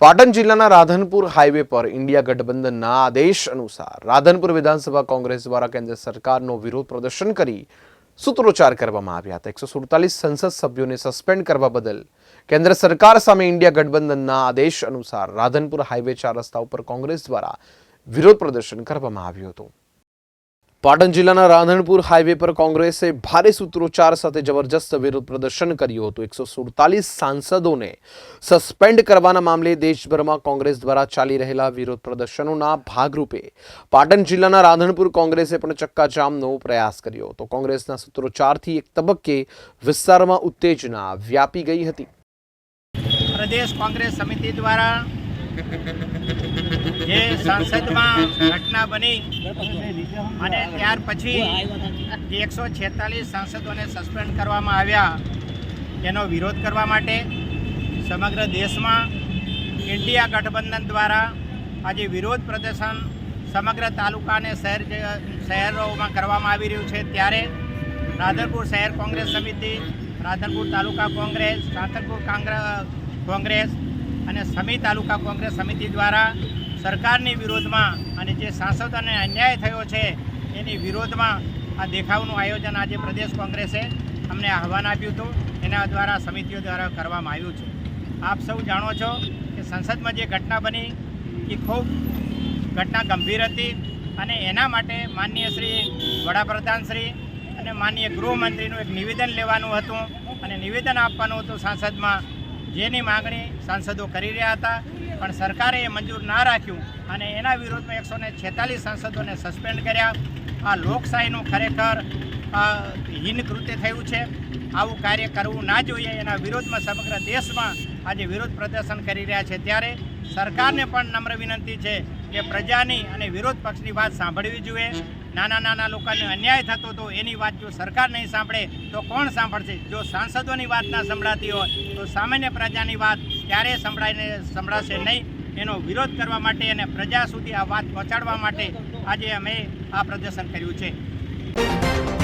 પાટણ જિલ્લાના રાધનપુર હાઈવે પર ઇન્ડિયા ગઠબંધનના આદેશ અનુસાર રાધનપુર વિધાનસભા કોંગ્રેસ દ્વારા કેન્દ્ર સરકારનો વિરોધ પ્રદર્શન કરી સૂત્રોચ્ચાર કરવામાં આવ્યા હતા. એકસો સુડતાલીસ સંસદ સભ્યોને સસ્પેન્ડ કરવા બદલ કેન્દ્ર સરકાર સામે ઇન્ડિયા ગઠબંધનના આદેશ અનુસાર રાધનપુર હાઈવે ચાર રસ્તા ઉપર કોંગ્રેસ દ્વારા વિરોધ પ્રદર્શન કરવામાં આવ્યું હતું. પાટણ જિલ્લાના રાધનપુર હાઈવે પર કોંગ્રેસે ભારે સૂત્રોચ્ચાર સાથે જબરજસ્ત વિરોધ પ્રદર્શન કર્યું હતું. એકસો સુડતાલીસ સાંસદોને સસ્પેન્ડ કરવાના મામલે દેશભરમાં કોંગ્રેસ દ્વારા ચાલી રહેલા વિરોધ પ્રદર્શનોના ભાગરૂપે પાટણ જિલ્લાના રાધનપુર કોંગ્રેસે પણ ચક્કાજામનો પ્રયાસ કર્યો હતો. કોંગ્રેસના સૂત્રોચ્ચારથી એક તબક્કે વિસ્તારમાં ઉત્તેજના વ્યાપી ગઈ હતી. પ્રદેશ કોંગ્રેસ સમિતિ દ્વારા જે સંસદમાં ઘટના બની અને ત્યાર પછી એકસો છેતાલીસ સાંસદોને સસ્પેન્ડ કરવામાં આવ્યા એનો વિરોધ કરવા માટે સમગ્ર દેશમાં ઇન્ડિયા ગઠબંધન દ્વારા આજે વિરોધ પ્રદર્શન સમગ્ર તાલુકા અને શહેર શહેરોમાં કરવામાં આવી રહ્યું છે. ત્યારે રાધનપુર શહેર કોંગ્રેસ સમિતિ, રાધનપુર તાલુકા કોંગ્રેસ, રાધનપુર કાંગ્ર- કોંગ્રેસ અને સમી તાલુકા કોંગ્રેસ સમિતિ દ્વારા સરકારની વિરોધમાં અને જે સાંસદોને અન્યાય થયો છે, એની વિરોધમાં આ દેખાવનું આયોજન આજે પ્રદેશ કોંગ્રેસે અમને આહવાન આપ્યું હતું. એના દ્વારા સમિતિઓ દ્વારા કરવામાં આવ્યું છે. આપ સૌ જાણો છો કે સંસદમાં જે ઘટના બની, એ ખૂબ ઘટના ગંભીર હતી અને એના માટે માનનીય શ્રી વડાપ્રધાન શ્રી અને માનનીય ગૃહમંત્રીનું એક નિવેદન લેવાનું હતું અને નિવેદન આપવાનું હતું સાંસદમાં. જેની માંગણી સાંસદો કરી રહ્યા હતા. પણ સરકારે એ મંજૂર ના રાખ્યું અને એના વિરોધમાં એકસો ને છેતાલીસ સાંસદોને સસ્પેન્ડ કર્યા. આ લોકશાહીનું ખરેખર હીન કૃત્ય થયું છે. આવું કાર્ય કરવું ના જોઈએ. એના વિરોધમાં સમગ્ર દેશમાં આજે વિરોધ પ્રદર્શન કરી રહ્યા છે. ત્યારે સરકારને પણ નમ્ર વિનંતી છે કે પ્રજાની અને વિરોધ પક્ષની વાત સાંભળવી જોઈએ. નાના નાના લોકોને અન્યાય થતો હતો એની વાત જો સરકાર નહીં સાંભળે, તો કોણ સાંભળશે? જો સાંસદોની વાત ના સંભળાતી હોય, તો સામાન્ય પ્રજાની વાત ક્યારેય સંભળાઈને સંભળાશે નહીં? એનો વિરોધ કરવા માટે અને પ્રજા સુધી આ વાત પહોંચાડવા માટે આજે અમે આ પ્રદર્શન કર્યું છે.